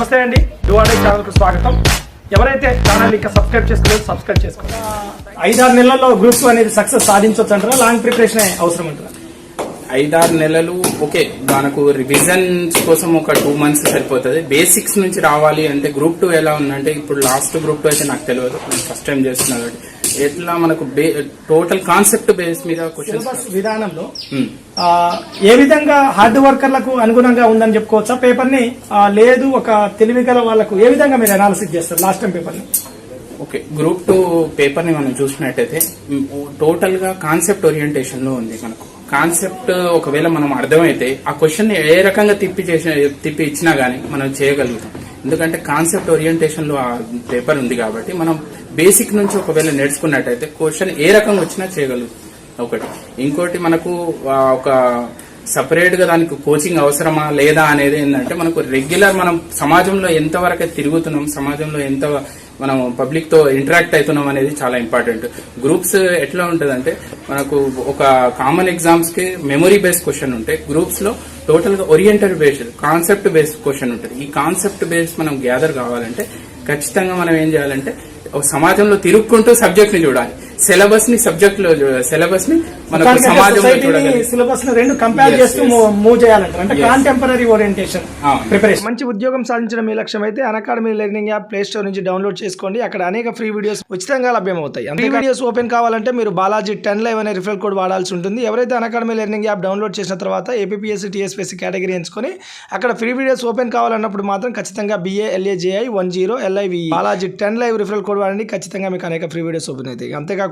నమస్తే అండి. డువాడే ఛానల్కు స్వాగతం. ఎవరైతే ఛానల్ ఇంకా సబ్స్క్రైబ్ చేసుకోలేదు సబ్స్క్రైబ్ చేసుకోండి. ఐదారు నెలల్లో గ్రూప్ అనేది సక్సెస్ సాధించవచ్చు అంటారా? లాంగ్ ప్రిపరేషన్ అవసరం అంటారా? ఐదారు నెలలు ఓకే మనకు రివిజన్స్ కోసం ఒక టూ మంత్స్ సరిపోతుంది. బేసిక్స్ నుంచి రావాలి అంటే గ్రూప్ టూ ఎలా ఉందంటే ఇప్పుడు లాస్ట్ గ్రూప్ టూ అయితే నాకు తెలియదు. ఫస్ట్ టైం చేస్తున్నాను కాబట్టి. ఎట్లా మనకు టోటల్ కాన్సెప్ట్ బేస్ మీద సిలబస్ విధానంలో ఏ విధంగా హార్డ్ వర్కర్లకు అనుగుణంగా ఉందని చెప్పుకోవచ్చా? పేపర్ని లేదు ఒక తెలివి గల వాళ్ళకు ఏ విధంగా మీరు అనాలిసిస్ చేస్తారు? లాస్ట్ టైం పేపర్ని. ఓకే గ్రూప్ టూ పేపర్ని మనం చూసినట్టయితే టోటల్గా కాన్సెప్ట్ ఓరియంటేషన్లో ఉంది మనకు. కాన్సెప్ట్ ఒకవేళ మనం అర్థమైతే ఆ క్వశ్చన్ ఏ రకంగా తిప్పి చేసిన తిప్పి ఇచ్చినా గానీ మనం చేయగలుగుతాం. ఎందుకంటే కాన్సెప్ట్ ఓరియంటేషన్లో ఆ పేపర్ ఉంది కాబట్టి మనం బేసిక్ నుంచి ఒకవేళ నేర్చుకున్నట్టయితే క్వశ్చన్ ఏ రకంగా వచ్చినా చేయగలుగుతాం. ఒకటి. ఇంకోటి మనకు ఒక సపరేట్గా దానికి కోచింగ్ అవసరమా లేదా అనేది ఏంటంటే మనకు రెగ్యులర్ మనం సమాజంలో ఎంతవరకు తిరుగుతున్నాం సమాజంలో ఎంత మనం పబ్లిక్తో ఇంటరాక్ట్ అవుతున్నాం అనేది చాలా ఇంపార్టెంట్ గ్రూప్స్ ఎట్లా ఉంటుందంటే మనకు ఒక కామన్ ఎగ్జామ్స్కి మెమొరీ మెమరీ బేస్డ్ క్వశ్చన్ ఉంటాయి గ్రూప్స్లో టోటల్గా oriented based concept based question ఉంటుంది. ఈ కాన్సెప్ట్ బేస్ మనం గ్యాదర్ కావాలంటే ఖచ్చితంగా మనం ఏం చేయాలంటే ఒక సమాజంలో తిరుక్కుంటూ సబ్జెక్ట్ని చూడాలి. సిలబస్ని సబ్జెక్ట్లో సిలబస్ని మనకు సమాజంలో చూడాలి సిలబస్ని రెండు కంపేర్ చేస్తూ. మూవ్ చేయాలంటారు. అంటే Yes. Contemporary orientation. ప్రిపరేషన్ మంచి ఉద్యోగం సాధించడం మీ లక్ష్యం అయితే academy learning app play store నుంచి డౌన్లోడ్ చేసుకోండి. అక్కడ అనేక ఫ్రీ వీడియోస్ ఉచితంగా లభ్యమవుతాయి. ఫ్రీ వీడియోస్ ఓపెన్ కావాలంటే మీరు బాలాజీ టెన్ లైవ్ అనే రిఫరల్ కోడ్ వాడాల్సి ఉంటుంది. ఎవరైతే అకాడమీ లెర్నింగ్ యాప్ డౌన్లోడ్ చేసిన తర్వాత ఏపీఎస్సీ టీఎస్పీఎస్సీ కేటగిరీ ఎంచుకొని అక్కడ ఫ్రీ వీడియోస్ ఓపెన్ కావాలన్నప్పుడు మాత్రం ఖచ్చితంగా B A L A J I one zero L I V Balaji ten live referral code వాడండి. ఖచ్చితంగా మీకు అనేక ఫ్రీ వీడియోస్ ఓపెన్ అవుతాయి. అంతేకాకుండా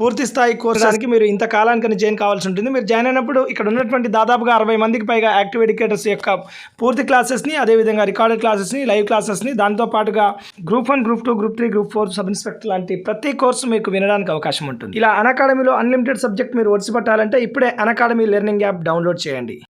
పూర్తి స్థాయి కోర్సానికి మీరు ఇంత కాలానికి జాయిన్ కావాల్సి ఉంటుంది. మీరు జాయిన్ అయినప్పుడు ఇక్కడ ఉన్నటువంటి దాదాపుగా అరవై మందికి పైగా యాక్టివ్ ఎడ్యుకేటర్స్ యొక్క పూర్తి క్లాసెస్ని అదేవిధంగా రికార్డెడ్ క్లాసెస్ని లైవ్ క్లాసెస్ని దాంతో పాటుగా group one group two group three group four sub inspector లాంటి ప్రతి కోర్సు మీకు వినడానికి అవకాశం ఉంటుంది. ఇలా అకాడమీలో అన్లిమిటెడ్ సబ్జెక్ట్ మీరు ఒడిసి ఇప్పుడే అకాడమీ లెర్నింగ్ యాప్ డౌన్లోడ్ చేయండి.